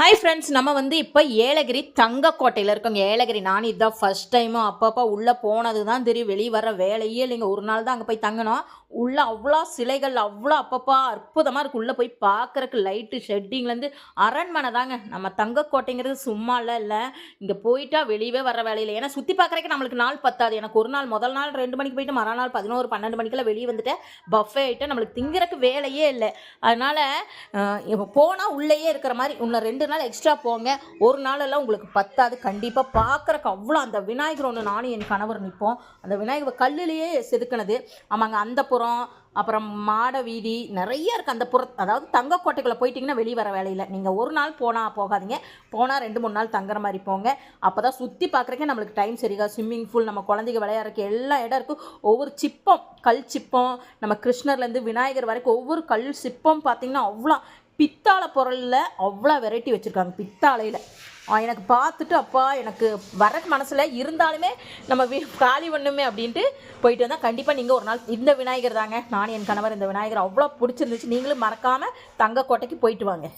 Hi friends நம்ம வந்து இப்போ ஏலகிரி தங்கக்கோட்டையில் இருக்கோங்க ஏலகிரி நான் இதுதான் ஃபஸ்ட் டைமும் அப்பப்போ உள்ளே போனது தான் தெரியும். வெளியே வர வேலையே இல்லைங்க. ஒரு நாள் தான் அங்கே போய் தங்கினோம். உள்ளே அவ்வளோ சிலைகள் அவ்வளோ அப்பப்போ அற்புதமாக இருக்குது உள்ளே போய் பார்க்குறக்கு லைட்டு ஷெட்டிங்லேருந்து அரண்மனை தாங்க. நம்ம தங்கக்கோட்டைங்கிறது சும்மாலாம் இல்லை இங்கே போயிட்டா வெளியவே வர வேலையில் ஏன்னா சுற்றி பார்க்குறக்கு நம்மளுக்கு நாள் பத்தாது. எனக்கு ஒரு நாள் முதல் நாள் ரெண்டு மணிக்கு போயிட்டு மறுநாள் பதினோரு பன்னெண்டு மணிக்கெல்லாம் வெளியே வந்துட்டு பஃபே ஆகிட்டு நம்மளுக்கு திங்கிறக்கு வேலையே இல்லை. அதனால் போனால் உள்ளேயே இருக்கிற மாதிரி இன்னும் ரெண்டு நாள் எக்ஸ்ட்ரா போங்க. ஒரு நாளெல்லாம் உங்களுக்கு பத்தாது. கண்டிப்பாக பார்க்குறக்கு அவ்வளோ அந்த விநாயகர் ஒன்று நானும் என் கணவர் நிற்போம் அந்த விநாயகர் கல்லுலேயே செதுக்கினது. ஆமாங்க அந்த புறம் அப்புறம் மாட வீதி நிறைய இருக்குது அந்த புற அதாவது தங்கக்கோட்டைக்குள்ளே போயிட்டிங்கன்னா வெளியே வர வேலையில் நீங்கள் ஒரு நாள் போனால் போகாதீங்க. போனால் ரெண்டு மூணு நாள் தங்குற மாதிரி போங்க. அப்போ தான் சுற்றி பார்க்குறக்கே நம்மளுக்கு டைம் சரியா ஸ்விம்மிங் பூல் நம்ம குழந்தைங்க விளையாடுறக்கு எல்லா இடம் இருக்கும் ஒவ்வொரு சிப்பம் கல் சிப்பம் நம்ம கிருஷ்ணர்லேருந்து விநாயகர் வரைக்கும் ஒவ்வொரு கல் சிப்பம் பார்த்திங்கன்னா அவ்வளோ பித்தாளை பொருளில் அவ்வளோ வெரைட்டி வச்சுருக்காங்க பித்தாளையில். எனக்கு பார்த்துட்டு அப்பா எனக்கு வர மனசில் இருந்தாலுமே நம்ம வீ காலி பண்ணுமே அப்படின்ட்டு போயிட்டு வந்தால் கண்டிப்பாக நீங்கள் ஒரு நாள் இந்த விநாயகர் தாங்க. நான் என் கணவர் இந்த விநாயகர் அவ்வளோ பிடிச்சிருந்துச்சு. நீங்களும் மறக்காமல் தங்கக்கோட்டைக்கு போயிட்டு வாங்க.